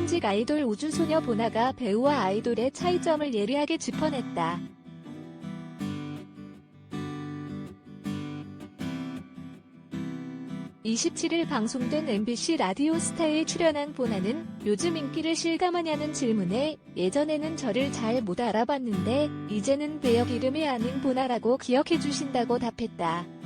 현직 아이돌 우주소녀 보나가 배우와 아이돌의 차이점을 예리하게 짚어냈다. (27일) 방송된 MBC 라디오 스타에 출연한 보나는 요즘 인기를 실감하냐는 질문에 예전에는 저를 잘 못 알아봤는데 이제는 배역 이름이 아닌 보나라고 기억해 주신다고 답했다.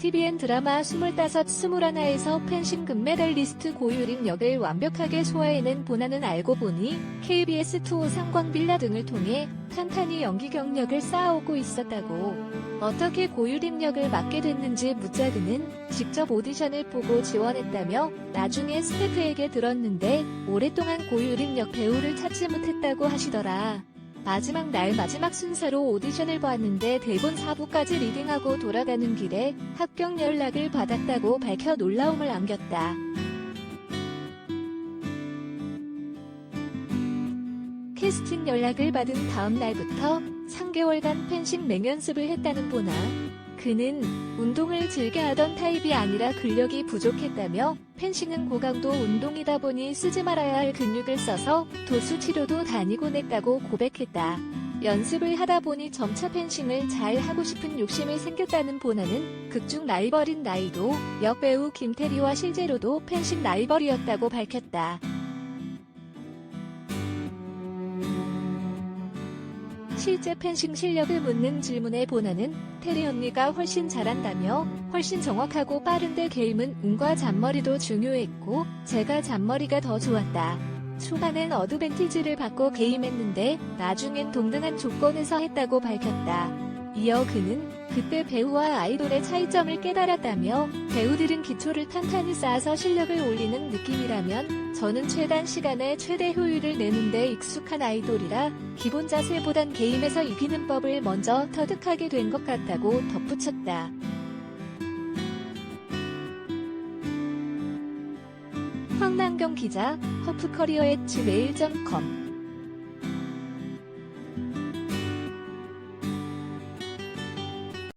TVN 드라마 25, 21에서 펜싱 금메달리스트 고유림 역을 완벽하게 소화해낸 보나는 알고 보니 KBS 투어 상광빌라 등을 통해 탄탄히 연기 경력을 쌓아오고 있었다고. 어떻게 고유림 역을 맡게 됐는지 묻자 그는 직접 오디션을 보고 지원했다며 나중에 스태프에게 들었는데 오랫동안 고유림 역 배우를 찾지 못했다고 하시더라. 마지막 날 마지막 순서로 오디션을 보았는데 대본 4부까지 리딩하고 돌아가는 길에 합격 연락을 받았다고 밝혀 놀라움을 안겼다. 캐스팅 연락을 받은 다음 날부터 3개월간 펜싱 맹연습을 했다는 보나. 그는 운동을 즐겨 하던 타입이 아니라 근력이 부족했다며 펜싱은 고강도 운동이다 보니 쓰지 말아야 할 근육을 써서 도수 치료도 다니곤 했다고 고백했다. 연습을 하다 보니 점차 펜싱을 잘 하고 싶은 욕심이 생겼다는 보나는 극중 라이벌인 나이도 역배우 김태리와 실제로도 펜싱 라이벌이었다고 밝혔다. 실제 펜싱 실력을 묻는 질문에 보나는 테리 언니가 훨씬 잘한다며 훨씬 정확하고 빠른데 게임은 운과 잔머리도 중요했고 제가 잔머리가 더 좋았다. 초반엔 어드밴티지를 받고 게임했는데 나중엔 동등한 조건에서 했다고 밝혔다. 이어 그는 그때 배우와 아이돌의 차이점을 깨달았다며 배우들은 기초를 탄탄히 쌓아서 실력을 올리는 느낌이라면 저는 최단 시간에 최대 효율을 내는데 익숙한 아이돌이라 기본 자세보단 게임에서 이기는 법을 먼저 터득하게 된 것 같다고 덧붙였다. 황남경 기자, 허프커리어 엣지 메일.com